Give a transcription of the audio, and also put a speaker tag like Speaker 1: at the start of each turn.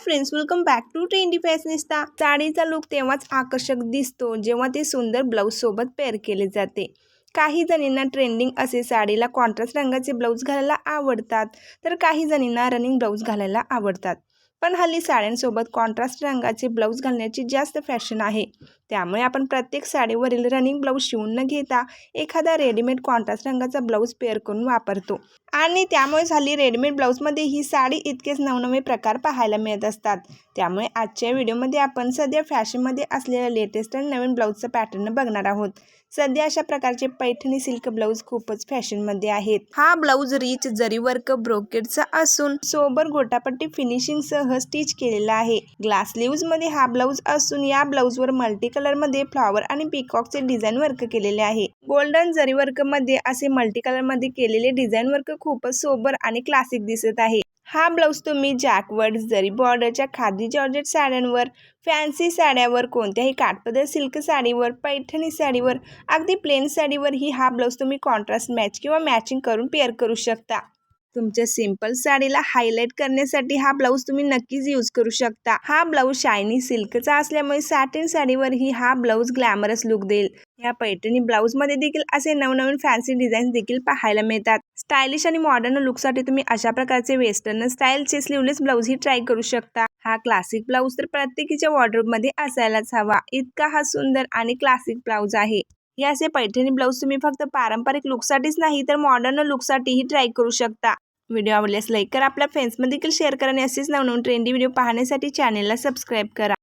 Speaker 1: Friends welcome back to trendy fashionista साडीचा look तेव्हाच आकर्षक दिसतो जेव्हा ते सुंदर ब्लाऊज सोबत पेअर केले जाते. काही जणींना ट्रेंडिंग असे साडीला कॉन्ट्रास्ट रंगाचे ब्लाऊज घालायला आवडतात तर काही जणींना रनिंग ब्लाऊज घालायला आवडतात. पण हल्ली साड्यांसोबत कॉन्ट्रास्ट रंगाचे ब्लाऊज घालण्याची जास्त फॅशन आहे. त्यामुळे आपण प्रत्येक साडीवरील रनिंग ब्लाऊज शिवून न घेता एखादा रेडीमेड कॉन्ट्रास्ट रंगाचा ब्लाऊज पेअर करून वापरतो. आणि त्यामुळेच हल्ली रेडीमेड ब्लाऊजमध्ये ही साडी इतकेच नवनवे प्रकार पाहायला मिळत असतात. त्यामुळे आजच्या व्हिडिओमध्ये आपण सध्या फॅशनमध्ये असलेल्या लेटेस्ट आणि नवीन ब्लाऊजचं पॅटर्न बघणार आहोत. सध्या अशा प्रकारचे पैठणी सिल्क ब्लाऊज खूपच फॅशनमध्ये आहेत. हा ब्लाऊज रिच जरी वर्क ब्रोकेडचा असून सोबर गोटापट्टी फिनिशिंगसह सह स्टिच केलेला आहे. ग्लास लिव्जमध्ये हा ब्लाऊज असून या ब्लाऊजवर मल्टी कलरमध्ये फ्लॉवर आणि पिकॉकचे डिझाईन वर्क केलेले आहे. गोल्डन जरी वर्कमध्ये असे मल्टी कलरमध्ये केलेले डिझाईन वर्क खूपच सोबर आणि क्लासिक दिसत आहे. हा ब्लाऊज तुम्ही जॅकवर्ड जरी बॉर्डरच्या खादी जॉर्जेट साड्यांवर फॅन्सी साड्यावर कोणत्याही काठपदर सिल्क साडीवर पैठणी साडीवर अगदी प्लेन साडीवर ही हा ब्लाऊज तुम्ही कॉन्ट्रास्ट मॅच किंवा मॅचिंग करून पेअर करू शकता. तुमच्या सिंपल साडीला हायलाईट करण्यासाठी हा ब्लाऊज तुम्ही नक्कीच यूज करू शकता. हा ब्लाऊज शायनी सिल्कचा असल्यामुळे सॅटिन साडीवर ही हा ब्लाऊज ग्लॅमरस लुक देईल. या पैठणी ब्लाऊजमध्ये देखील असे नवनवीन फॅन्सी डिझाईन देखील पाहायला मिळतात. स्टायलिश आणि मॉडर्न लुकसाठी तुम्ही अशा प्रकारचे वेस्टर्न स्टाईलचे स्लीवलेस ब्लाऊज ही ट्राय करू शकता. हा क्लासिक ब्लाऊज तर प्रत्येकीच्या वॉर्डरोबमध्ये असायलाच हवा. इतका हा सुंदर आणि क्लासिक ब्लाऊज आहे. हे असे पैठणी ब्लाऊज तुम्ही फक्त पारंपरिक लुकसाठीच नाही तर मॉडर्न लुकसाठीही ट्राय करू शकता. व्हिडिओ आवडल्यास लाईक करा आपल्या फ्रेंड्समध्ये देखील शेअर करा आणि असेच नवनवीन ट्रेंडी व्हिडिओ पाहण्यासाठी चॅनेलला सबस्क्राईब करा.